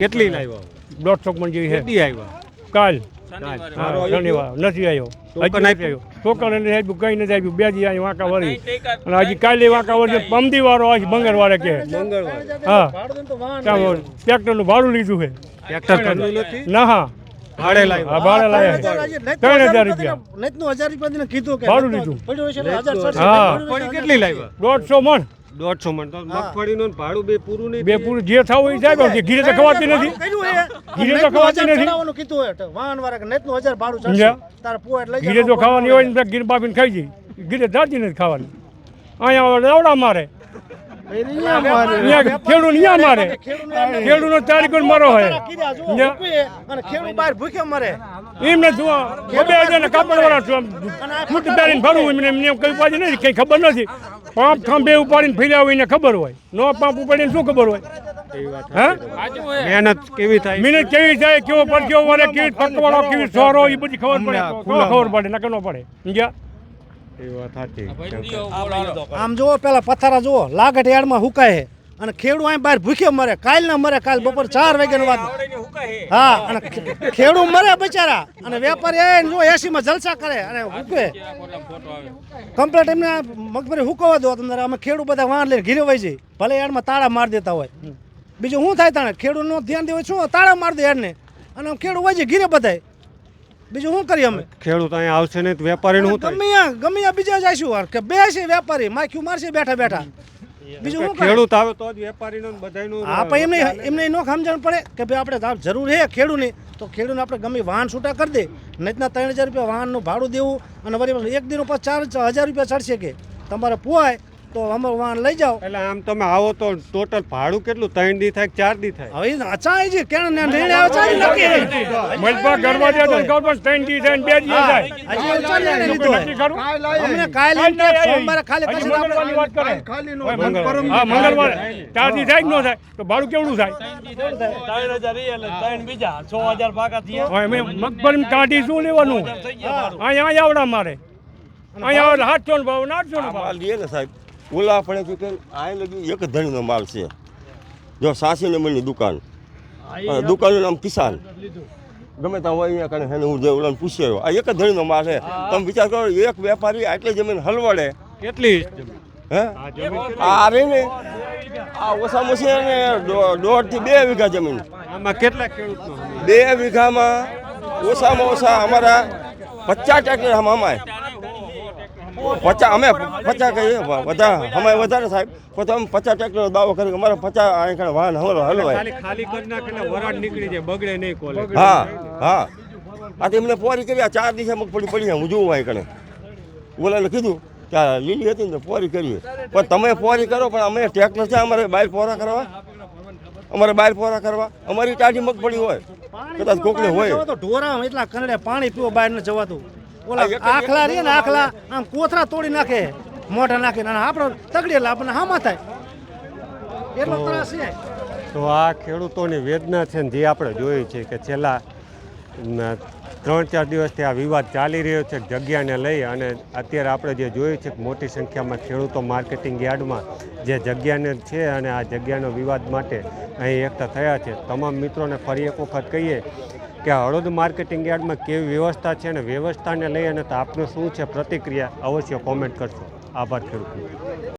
કેટલી લાવ્યા દોઢસો મણ જેવી છે. કેટલી આવ્યા કાલ. આવ્યો? શનિવાર. નથી આવ્યો. આવ્યો. કંઈ નથી આપ્યું. બે દી અહીં વાંકા વળી. અને હજી કાલે વાંકા વળી પમદી વાળો આજે બંગરવાળે કે. હા. ટ્રેક્ટરનું ભાડું લીધું છે. ટ્રેક્ટર ના હા. ભાડે લાવ્યા. ભાડે લાયા ત્રણ હજાર રૂપિયા નેટનું હજાર રૂપિયા. કીધું કે ભાડું લીધું. હા. કેટલી લાવ્યા દોઢસો મણ. દોઢસો મણ તો મગફળીનું ભાડું બે પૂરું નહીં બે પૂરું જે થાવ એ થાય બાકી ઘીરે તો ખવાતી નથી. ઘીરે તો ખવાતી નથી. ચડાવવાનું કીધું હોય વાહન વાળા કે નેટનું હજાર ભાડું ચડશે. સમજ્યા? તારે પોહેટ લઈ ઘીરે જો ખાવાની હોય ને ઘીર ગીર બાફીને ખાઈ જઈ ઘીરે દાદી નથી ખાવાની અહીંયા દાવડા મારે ખેડૂત ન્યા મારે. ખેડૂતનો તારીખો મારો હોય. કીધા જો, ન્યા. મૂકીએ અને ખેડૂત બહાર ભૂખ્યો મરે. એમને જુઓ બબે હજાર ને કાપડ વાળા છું ફૂટ પહેરીને ફરવું એમને એમને કઈ પાછી નથી કઈ ખબર નથી. પાંપ ખાંભે ઉપાડીને ફર્યા હોય એને ખબર હોય. નો પાંપ ઉપાડીને શું ખબર હોય? હા? મહેનત કેવી થાય? મિનિટ કેવી થાય કેવો પડક્યો વરે કેવી પકવાડો કેવી સોરો એ બધી ખબર પડે. ખબર પડે નકે ન પડે. સમજ્યા? એ વાત સાચી. આમ જુઓ પેલા પથારા જુઓ લાગટ યાર્ડમાં હુકાય અને ખેડૂત અહીં બહાર ભૂખ્યો મરે કાલ ના મરે કાલ બપોર ચાર વાગ્યાની વાત. હા અને ખે- મરે બિચારા. અને વેપારી આવીને જો એસી માં જલસા કરે અને હુકે. કમ્પ્લેટ એમને મગફળી હુકવા દો તમને અમે ખેડૂત બધા વાહન લઈને ઘીરે વહી જઈ ભલે યાર્ડમાં તાળા મારી દેતા હોય. બીજું શું થાય તાણે? ખેડૂતનું ધ્યાન દેવું શું? તાળા મારી દે યાર્ડને. અને ખેડૂ વહી જાય ઘીરે બધાય. બીજું શું કરીએ અમે? ખેડૂત અહીંયા આવશે નહીં તો વેપારીનું શું થાય? ગમે ત્યાં ગમે ત્યાં બીજા જઈશું વાર કે બે છે વેપારી માખ્યું મારશે બેઠા બેઠા. બીજું શું ખેડૂત આવે તો જ વેપારીનું ને બધાયનું હા પણ એમને એમને નો સમજણ પડે કે ભાઈ આપણે આ જરૂર છે ખેડૂતની તો ખેડૂતને આપણે ગમે વાહન છૂટા કરી દે. નહીં ત્રણ હજાર રૂપિયા વાહનનું ભાડું દેવું અને વળી એક દિન ઉપર ચાર હજાર રૂપિયા ચડશે કે. તમારે પોવાય તો અમારું વાહન લઈ જાઓ. એટલે આમ તમે આવો તો ટોટલ ભાડું કેટલું? ત્રણ દી થાય ચાર દી થાય? હવે અચાય છે કેણ ને નિર્ણય આવે છે નક્કી મલપા ગરવા દે તો ખબર ત્રણ દી થાય બે દી થાય. હજી અચાય નિર્ણય લીધો. અમને કાલે એમ સોમવારે ખાલી કશું આપણે- વાત કરે. હોય મંગળવાર. હા મંગળવારે. ચાર દી થાય કે ન થાય? તો ભાડું કેવડું થાય? હવે મે મગફળી કાઢી શું લેવાનું? અહીંયા અહીંયા આવડા મારે. અહીંયા આવે ચોન નો ભાવ. ને ચોન નો ભાવ લઈએ સાહેબ. ઓલા પડે કે આ લગી એક ધણીનો માલ છે. જો સાસી નંબરની દુકાન. દુકાનનું નામ કિસાન. ગમે ત્યાં હોય અહીંયા કણે હું જે ઓલાને પૂછી આવ્યો આ એક જ ધણીનો માલ છે. તમે વિચાર કરો એક વેપારી આટલી જમીન હલવડે. કેટલી હે? આ રે ને? આ ઓછામાં ઓછી એને દોઢ દોઢથી બે વીઘા જમીન. આમાં કેટલા બે વીઘામાં ઓછામાં ઓછા અમારા પચાસ ટ્રેક્ટર અમાય પચાસ અમે પચાસ કહીએ વધારે અમે વધારે સાહેબ. પણ તમે પચાસ ટ્રેક્ટર દાવો કરી અમારે પચાસ અહીં કણે વાહન હલો હલવાય. હા હા. આ તો એમને પોરી કરી આ ચાર દિવસે મગફળી પડી હું જોઉં અહીં કણે બોલાને કીધું કે આ લીલી હતી ને ફોરી પોરી કરીએ. પણ તમે પોરી કરો પણ અમે ટ્રેક્ટર છે અમારે બાર પોરા કરવા. અમારે બાર પોરા કરવા. અમારી ટાઢી મગફળી હોય. કદાચ કોકને હોય. તો ઢોરા એટલા કનડે પાણી પીવો બહાર ન જવાતું ઓલા આખલા રે ને આખલા આમ કોથરા તોડી નાખે મોઢા નાખે અને આપણો તગડેલા આપણને હામાં થાય. એટલો ત્રાસ છે. તો આ ખેડૂતોની વેદના છે ને જે આપણે જોઈ છે કે છેલ્લા ત્રણ ચાર દિવસથી આ વિવાદ ચાલી રહ્યો છે, જગ્યાને લઈ અને અત્યારે આપણે જે જોયું છે કે મોટી સંખ્યામાં ખેડૂતો માર્કેટિંગ યાર્ડમાં જે જગ્યાને છે અને આ જગ્યાનો વિવાદ માટે અહીં એકઠા થયા છે તમામ મિત્રોને ફરી એક વખત કહીએ કે હળદ માર્કેટિંગ યાર્ડમાં કેવી વ્યવસ્થા છે અને વ્યવસ્થાને લઈ અને તો આપનું શું છે પ્રતિક્રિયા અવશ્ય કોમેન્ટ કરશો આભાર ખેડૂત.